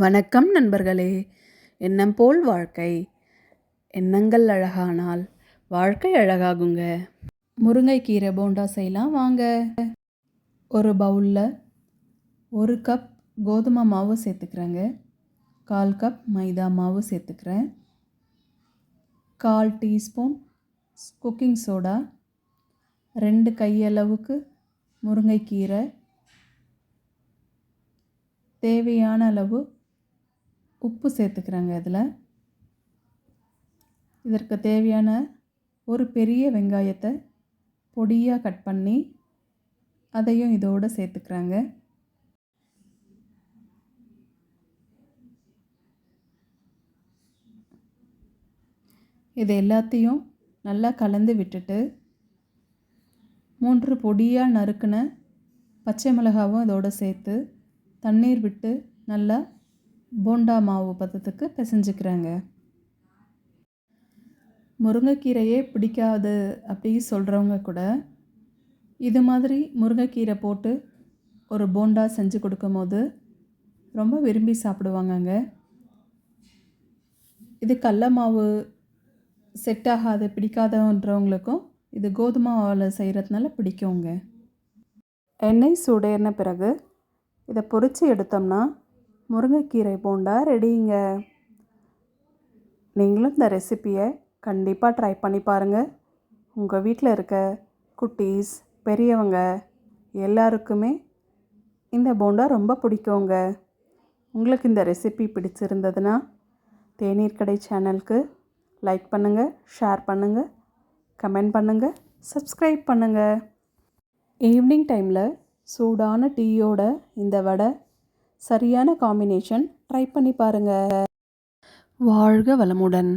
வணக்கம் நண்பர்களே. எண்ணம் போல் வாழ்க்கை. எண்ணங்கள் அழகானால் வாழ்க்கை அழகாகுங்க. முருங்கைக்கீரை போண்டா செய்யலாம் வாங்க. ஒரு பவுலில் ஒரு கப் கோதுமை மாவு சேர்த்துக்கிறேங்க. கால் கப் மைதா மாவு சேர்த்துக்கிறேன். கால் டீஸ்பூன் குக்கிங் சோடா. ரெண்டு கையளவுக்கு முருங்கைக்கீரை. தேவையான அளவு உப்பு சேர்த்துக்கிறேங்க இதில். இதற்கு தேவையான ஒரு பெரிய வெங்காயத்தை பொடியாக கட் பண்ணி அதையும் இதோடு சேர்த்துக்கிறாங்க. இது எல்லாத்தையும் நல்லா கலந்து விட்டுட்டு மூன்று பொடியாக நறுக்கின பச்சை மிளகாவும் இதோடு சேர்த்து தண்ணீர் விட்டு நல்லா போண்டா மாவு பதத்துக்கு பிசைஞ்சிக்கிறாங்க. முருங்கைக்கீரையே பிடிக்காது அப்படி சொல்கிறவங்க கூட இது மாதிரி முருங்கைக்கீரை போட்டு ஒரு போண்டா செஞ்சு கொடுக்கும் போது ரொம்ப விரும்பி சாப்பிடுவாங்கங்க. இது கடல மாவு செட் ஆகாது பிடிக்காதன்றவங்களுக்கும் இது கோதுமை மாவில் செய்கிறதுனால பிடிக்குங்க. எண்ணெய் சூடேறின பிறகு இதை பொரித்து எடுத்தோம்னா முருங்கைக்கீரை போண்டா ரெடிங்க. நீங்களும் இந்த ரெசிப்பியை கண்டிப்பாக ட்ரை பண்ணி பாருங்கள் உங்கள் வீட்டில் இருக்க குட்டீஸ் பெரியவங்க எல்லாருக்குமே இந்த போண்டா ரொம்ப பிடிக்குங்க. உங்களுக்கு இந்த ரெசிபி பிடிச்சிருந்ததுன்னா தேநீர் கடை சேனலுக்கு லைக் பண்ணுங்கள் ஷேர் பண்ணுங்கள் கமெண்ட் பண்ணுங்கள் சப்ஸ்கிரைப் பண்ணுங்கள் ஈவினிங் டைமில் சூடான டீயோட இந்த வடை சரியான காம்பினேஷன் ட்ரை பண்ணி பாருங்கள் வாழ்க வளமுடன்.